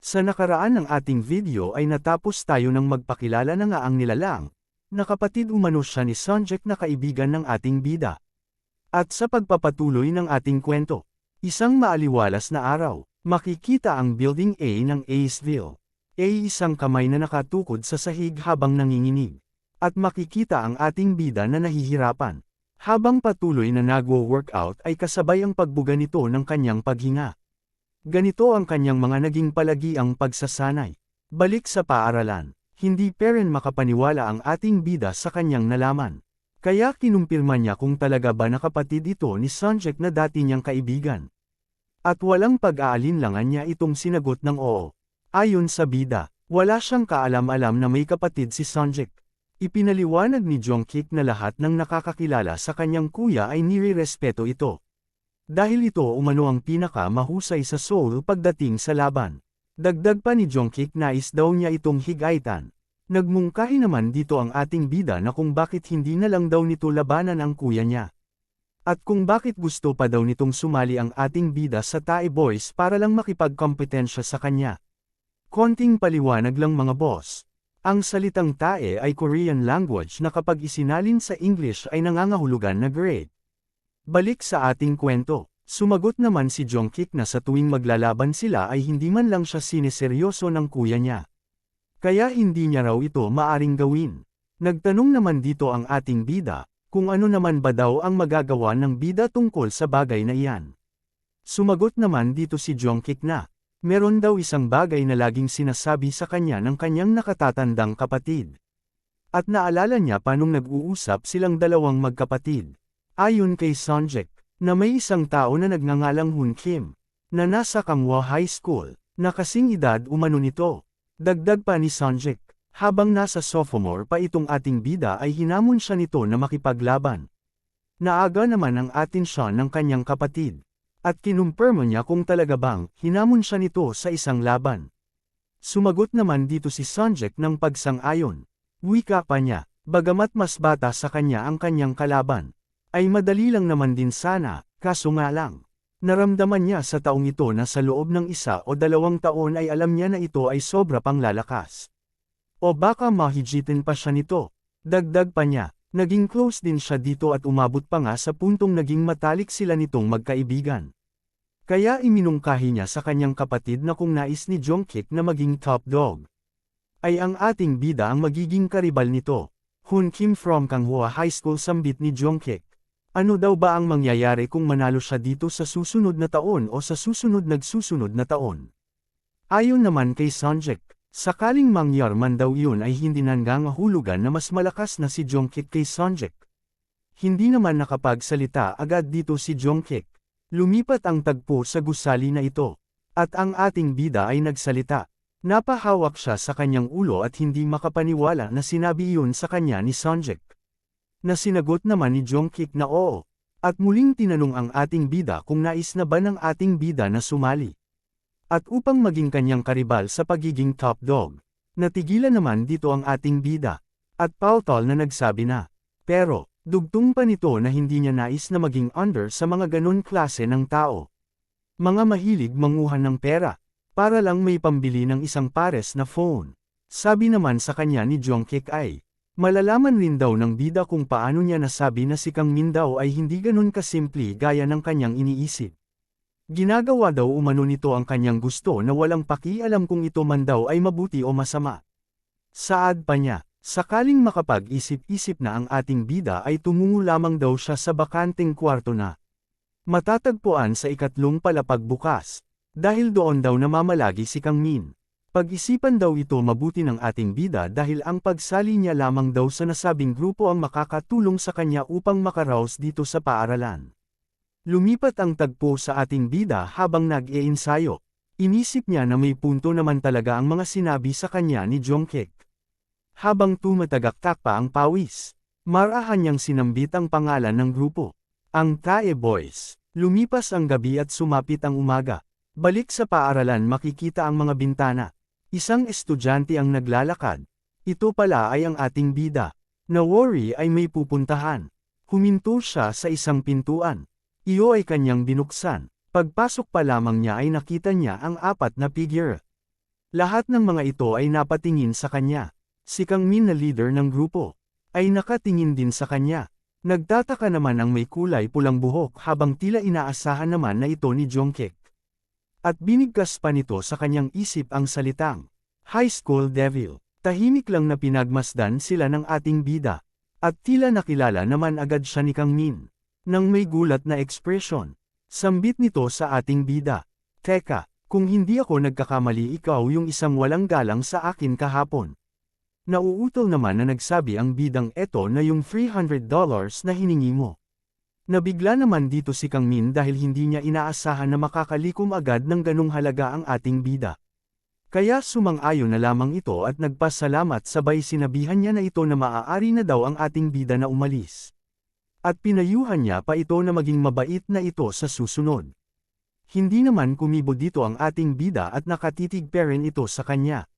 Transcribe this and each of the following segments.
Sa nakaraan ng ating video ay natapos tayo ng magpakilala na nga ang nilalang, na kapatid umano siya ni Sanjek na kaibigan ng ating bida. At sa pagpapatuloy ng ating kwento, isang maaliwalas na araw, makikita ang Building A ng Aceville. A isang kamay na nakatukod sa sahig habang nanginginig. At makikita ang ating bida na nahihirapan. Habang patuloy na nagwo-workout ay kasabay ang pagbuga nito ng kanyang paghinga. Ganito ang kanyang mga naging palagiang pagsasanay. Balik sa paaralan, hindi pa rin makapaniwala ang ating bida sa kanyang nalaman. Kaya kinumpirma niya kung talaga ba nakapatid ito ni Sanjek na dati niyang kaibigan. At walang pag-aalinlangan niya itong sinagot ng oo. Ayon sa bida, wala siyang kaalam-alam na may kapatid si Sanjek. Ipinaliwanag ni Jongkik na lahat ng nakakakilala sa kanyang kuya ay nire-respeto ito. Dahil ito umano ang pinaka mahusay sa Seoul pagdating sa laban. Dagdag pa ni Jongkik nais daw niya itong higaitan. Nagmungkahi naman dito ang ating bida na kung bakit hindi na lang daw nito labanan ang kuya niya. At kung bakit gusto pa daw nitong sumali ang ating bida sa Tae Boys para lang makipagkompetensya sa kanya. Konting paliwanag lang mga boss. Ang salitang Tae ay Korean language na kapag isinalin sa English ay nangangahulugan na grade. Balik sa ating kwento. Sumagot naman si Jongkik na sa tuwing maglalaban sila ay hindi man lang siya sineseryoso ng kuya niya. Kaya hindi niya raw ito maaring gawin. Nagtanong naman dito ang ating bida, kung ano naman ba daw ang magagawa ng bida tungkol sa bagay na iyan. Sumagot naman dito si Jongkik na, meron daw isang bagay na laging sinasabi sa kanya ng kanyang nakatatandang kapatid. At naalala niya pa nung nag-uusap silang dalawang magkapatid. Ayon kay Sanjek, na may isang tao na nagngangalang Hun Kim, na nasa Kangwa High School, na kasing edad umano nito. Dagdag pa ni Sanjek, habang nasa sophomore pa itong ating bida ay hinamon siya nito na makipaglaban. Naaga naman ang atin siya ng kanyang kapatid. At kinumpirmo niya kung talaga bang hinamon siya nito sa isang laban. Sumagot naman dito si Sanjek ng pagsang-ayon. Wika pa niya, bagamat mas bata sa kanya ang kanyang kalaban. Ay madali lang naman din sana, kaso nga lang. Naramdaman niya sa taong ito na sa loob ng isa o dalawang taon ay alam niya na ito ay sobra pang lalakas. O baka mahijitin pa siya nito. Dagdag pa niya, naging close din siya dito at umabot pa nga sa puntong naging matalik sila nitong magkaibigan. Kaya iminungkahi niya sa kanyang kapatid na kung nais ni Jongkik na maging top dog. Ay ang ating bida ang magiging karibal nito. Hun Kim from Kanghua High School sambit ni Jongkik. Ano daw ba ang mangyayari kung manalo siya dito sa susunod na taon o sa susunod nagsusunod na taon? Ayon naman kay Sanjek, sakaling mangyar man daw yun ay hindi nangangahulugan na mas malakas na si Jongkik kay Sanjek. Hindi naman nakapagsalita agad dito si Jongkik. Lumipat ang tagpo sa gusali na ito. At ang ating bida ay nagsalita. Napahawak siya sa kanyang ulo at hindi makapaniwala na sinabi iyon sa kanya ni Sanjek na sinagot naman ni Jongkik na oo. At muling tinanong ang ating bida kung nais na ba ng ating bida na sumali. At upang maging kanyang karibal sa pagiging top dog, natigilan naman dito ang ating bida. At Paultol na nagsabi na, pero, dugtong pa nito na hindi niya nais na maging under sa mga ganon klase ng tao. Mga mahilig manguhan ng pera, para lang may pambili ng isang pares na phone. Sabi naman sa kanya ni Jongkik ay, Malalaman rin daw ng bida kung paano niya nasabi na si Kang Min daw ay hindi ganun kasimple gaya ng kanyang iniisip. Ginagawa daw umano nito ang kanyang gusto na walang pakialam kung ito man daw ay mabuti o masama. Saad pa niya, sakaling makapag-isip-isip na ang ating bida ay tumungo lamang daw siya sa bakanteng kwarto na. Matatagpuan sa ikatlong palapag bukas, dahil doon daw namamalagi si Kang Min. Pag-isipan daw ito mabuti ng ating bida dahil ang pagsali niya lamang daw sa nasabing grupo ang makakatulong sa kanya upang makaraos dito sa paaralan. Lumipat ang tagpo sa ating bida habang nag-iensayo. Inisip niya na may punto naman talaga ang mga sinabi sa kanya ni Jongkik. Habang tumatagaktak pa ang pawis, marahan niyang sinambit ang pangalan ng grupo. Ang Tae Boys. Lumipas ang gabi at sumapit ang umaga. Balik sa paaralan makikita ang mga bintana. Isang estudyante ang naglalakad. Ito pala ay ang ating bida. Na worry ay may pupuntahan. Huminto siya sa isang pintuan. Iyo ay kanyang binuksan. Pagpasok pa lamang niya ay nakita niya ang apat na figure. Lahat ng mga ito ay napatingin sa kanya. Si Kang Min na leader ng grupo, ay nakatingin din sa kanya. Nagtataka naman ang may kulay pulang buhok habang tila inaasahan naman na ito ni Jungkook. At binigkas pa nito sa kanyang isip ang salitang, High School Devil. Tahimik lang na pinagmasdan sila ng ating bida. At tila nakilala naman agad siya ni Kang Min. Nang may gulat na ekspresyon. Sambit nito sa ating bida. Teka, kung hindi ako nagkakamali ikaw yung isang walang galang sa akin kahapon. Nauutol naman na nagsabi ang bidang eto na yung $300 na hiningi mo. Nabigla naman dito si Kang Min dahil hindi niya inaasahan na makakalikom agad ng ganong halaga ang ating bida. Kaya sumang-ayon na lamang ito at nagpasalamat sabay sinabihan niya na ito na maaari na daw ang ating bida na umalis. At pinayuhan niya pa ito na maging mabait na ito sa susunod. Hindi naman kumibo dito ang ating bida at nakatitig pa rin ito sa kanya.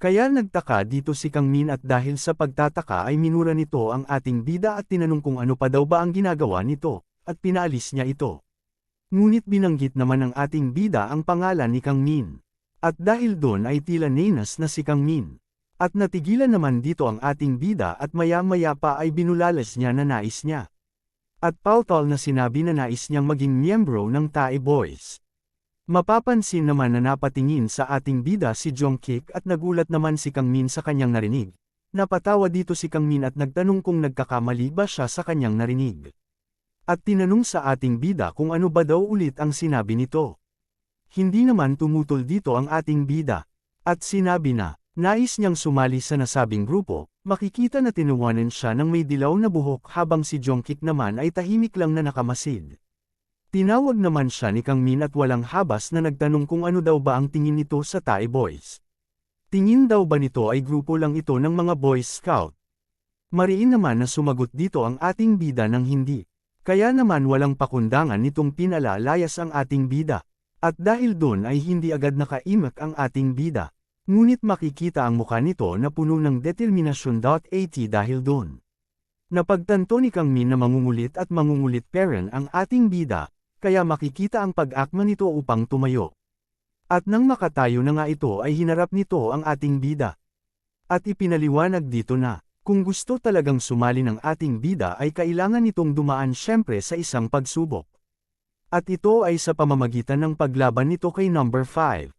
Kaya nagtaka dito si Kang Min at dahil sa pagtataka ay minura nito ang ating bida at tinanong kung ano pa daw ba ang ginagawa nito, at pinaalis niya ito. Ngunit binanggit naman ng ating bida ang pangalan ni Kang Min. At dahil doon ay tila nenas na si Kang Min. At natigilan naman dito ang ating bida at maya-maya pa ay binulalas niya na nais niya. At pautol na sinabi na nais niyang maging miyembro ng Tae Boys. Mapapansin naman na napatingin sa ating bida si Jongkik at nagulat naman si Kang Min sa kanyang narinig. Napatawa dito si Kang Min at nagtanong kung nagkakamali ba siya sa kanyang narinig. At tinanong sa ating bida kung ano ba daw ulit ang sinabi nito. Hindi naman tumutol dito ang ating bida. At sinabi na, nais niyang sumali sa nasabing grupo, Makikita na tinuwanan siya ng may dilaw na buhok habang si Jongkik naman ay tahimik lang na nakamasid. Tinawag naman siya ni Kang Min at walang habas na nagtanong kung ano daw ba ang tingin nito sa Thai Boys. Tingin daw ba nito ay grupo lang ito ng mga Boy Scout? Mariin naman na sumagot dito ang ating bida ng hindi. Kaya naman walang pakundangan nitong pinalalayas ang ating bida. At dahil doon ay hindi agad nakaimak ang ating bida. Ngunit makikita ang mukha nito na puno ng determinasyon. At dahil doon. Napagtanto ni Kang Min na mangungulit at mangungulit peren ang ating bida, kaya makikita ang pag-akma nito upang tumayo. At nang makatayo na nga ito ay hinarap nito ang ating bida. At ipinaliwanag dito na, kung gusto talagang sumali ng ating bida ay kailangan nitong dumaan syempre sa isang pagsubok. At ito ay sa pamamagitan ng paglaban nito kay number 5.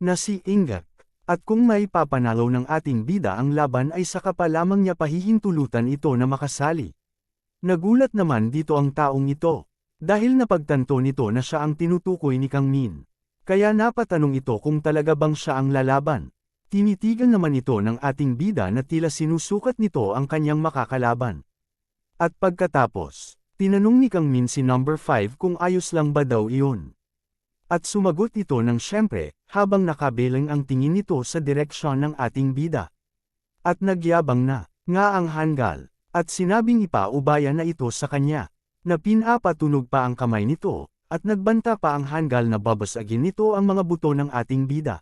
Na si Ingat. At kung may papanalo ng ating bida ang laban ay saka pa lamang niya pahihintulutan ito na makasali. Nagulat naman dito ang taong ito. Dahil napagtanto nito na siya ang tinutukoy ni Kang Min. Kaya napatanong ito kung talaga bang siya ang lalaban. Tinitigan naman ito ng ating bida na tila sinusukat nito ang kanyang makakalaban. At pagkatapos, tinanong ni Kang Min si number 5 kung ayos lang ba daw iyon. At sumagot ito ng syempre, habang nakabelang ang tingin nito sa direksyon ng ating bida. At nagyabang na, nga ang hanggal, at sinabing ipaubaya na ito sa kanya, na pinapatunog pa ang kamay nito, at nagbanta pa ang hanggal na babasagin nito ang mga buto ng ating bida.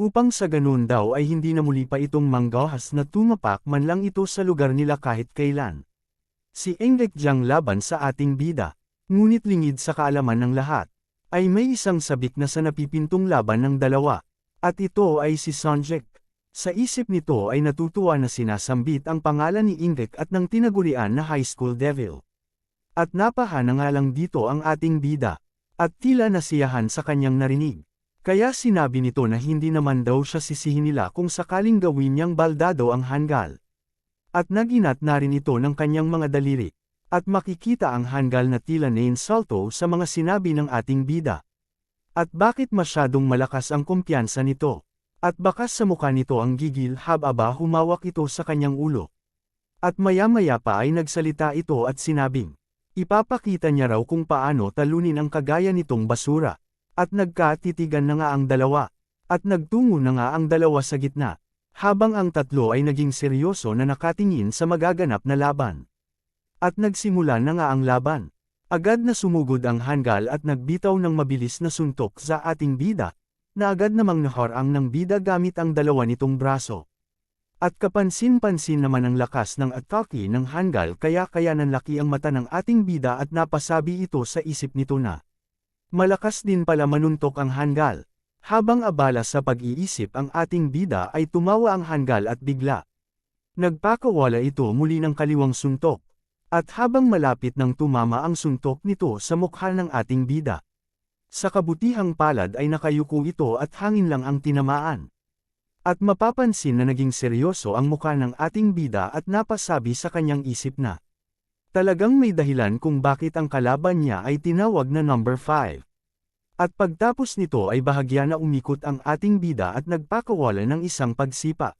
Upang sa ganun daw ay hindi na muli pa itong manggahas na tumapak man lang ito sa lugar nila kahit kailan. Si Englek Jiang laban sa ating bida, ngunit lingid sa kaalaman ng lahat ay may isang sabik na sa napipintong laban ng dalawa. At ito ay si Sonjek. Sa isip nito ay natutuwa na sinasambit ang pangalan ni Ingek at ng tinagurian na High School Devil. At napaha na nga lang dito ang ating bida. At tila nasiyahan sa kanyang narinig. Kaya sinabi nito na hindi naman daw siya sisihin nila kung sakaling gawin niyang baldado ang hanggal. At naginat na rin ito ng kanyang mga daliri. At makikita ang hanggal na tila na insulto sa mga sinabi ng ating bida. At bakit masyadong malakas ang kumpiyansa nito? At bakas sa mukha nito ang gigil hababa humawak ito sa kanyang ulo. At maya-maya pa ay nagsalita ito at sinabing, ipapakita niya raw kung paano talunin ang kagaya nitong basura. At nagkatitigan na nga ang dalawa. At nagtungo na nga ang dalawa sa gitna. Habang ang tatlo ay naging seryoso na nakatingin sa magaganap na laban. At nagsimula na nga ang laban. Agad na sumugod ang hanggal at nagbitaw ng mabilis na suntok sa ating bida, na agad namang naharang ng bida gamit ang dalawa nitong braso. At kapansin-pansin naman ang lakas ng atake ng hanggal kaya kaya nanlaki ang mata ng ating bida at napasabi ito sa isip nito na. Malakas din pala manuntok ang hanggal. Habang abala sa pag-iisip ang ating bida ay tumawa ang hanggal at bigla. Nagpakawala ito muli ng kaliwang suntok. At habang malapit nang tumama ang suntok nito sa mukha ng ating bida. Sa kabutihang palad ay nakayuko ito at hangin lang ang tinamaan. At mapapansin na naging seryoso ang mukha ng ating bida at napasabi sa kanyang isip na. Talagang may dahilan kung bakit ang kalaban niya ay tinawag na number 5. At pagtapos nito ay bahagya na umikot ang ating bida at nagpakawala ng isang pagsipa.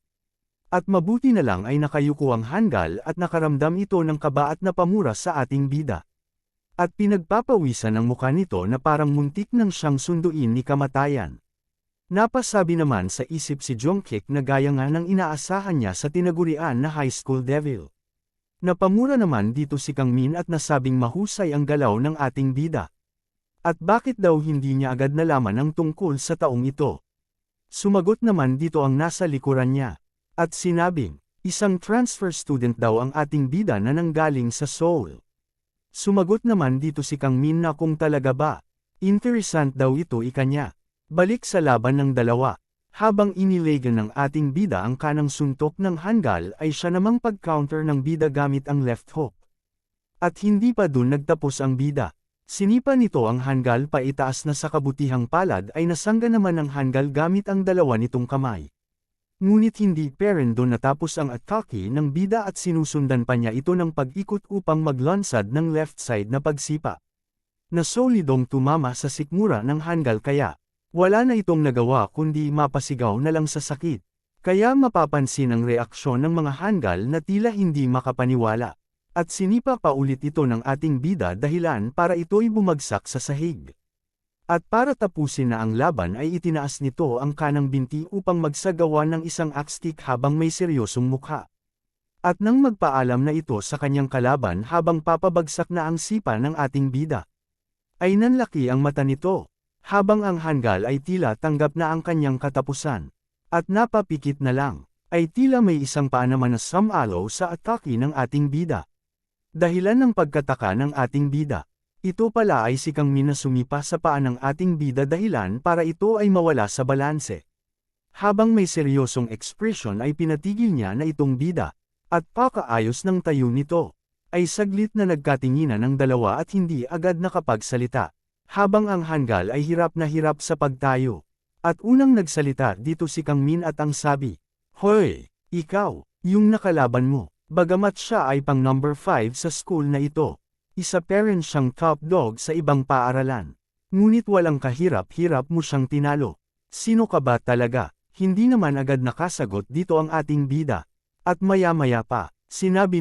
At mabuti na lang ay nakayuko ang hanggal at nakaramdam ito ng kaba at napamura sa ating bida. At pinagpapawisan ang mukha nito na parang muntik nang siyang sunduin ni kamatayan. Napasabi naman sa isip si Jungkook na gaya nga ng inaasahan niya sa tinagurian na high school devil. Napamura naman dito si Kang Min at nasabing mahusay ang galaw ng ating bida. At bakit daw hindi niya agad nalaman ang tungkol sa taong ito? Sumagot naman dito ang nasa likuran niya. At sinabing, isang transfer student daw ang ating bida na nanggaling sa Seoul. Sumagot naman dito si Kang Min na kung talaga ba. Interesant daw ito ikanya. Balik sa laban ng dalawa. Habang inilegan ng ating bida ang kanang suntok ng hanggal ay siya namang pag-counter ng bida gamit ang left hook. At hindi pa dun nagtapos ang bida. Sinipa nito ang hanggal pa itaas na sa kabutihang palad ay nasangga naman ang hanggal gamit ang dalawa nitong kamay. Ngunit hindi peren doon natapos ang atake ng bida at sinusundan pa niya ito ng pag-ikot upang maglansad ng left side na pagsipa. Nasolidong tumama sa sikmura ng hanggal kaya, wala na itong nagawa kundi mapasigaw na lang sa sakit. Kaya mapapansin ang reaksyon ng mga hanggal na tila hindi makapaniwala. At sinipa pa ulit ito ng ating bida dahilan para ito'y bumagsak sa sahig. At para tapusin na ang laban ay itinaas nito ang kanang binti upang magsagawa ng isang axkick habang may seryosong mukha. At nang magpaalam na ito sa kanyang kalaban habang papabagsak na ang sipa ng ating bida. Ay nanlaki ang mata nito, habang ang hanggal ay tila tanggap na ang kanyang katapusan. At napapikit na lang, ay tila may isang paa naman na sumalo sa atake ng ating bida. Dahilan ng pagkataka ng ating bida. Ito pala ay si Kang Min na sumipa sa paa ng ating bida dahilan para ito ay mawala sa balanse. Habang may seryosong ekspresyon ay pinatigil niya na itong bida, at pakaayos ng tayo nito, ay saglit na nagkatinginan ng dalawa at hindi agad nakapagsalita. Habang ang hanggal ay hirap na hirap sa pagtayo. At unang nagsalita dito si Kang Min at ang sabi, Hoy, ikaw, yung nakalaban mo, bagamat siya ay pang number 5 sa school na ito. Isa pa rin siyang top dog sa ibang paaralan. Ngunit walang kahirap-hirap mo siyang tinalo. Sino ka ba talaga? Hindi naman agad nakasagot dito ang ating bida. At maya-maya pa, sinabi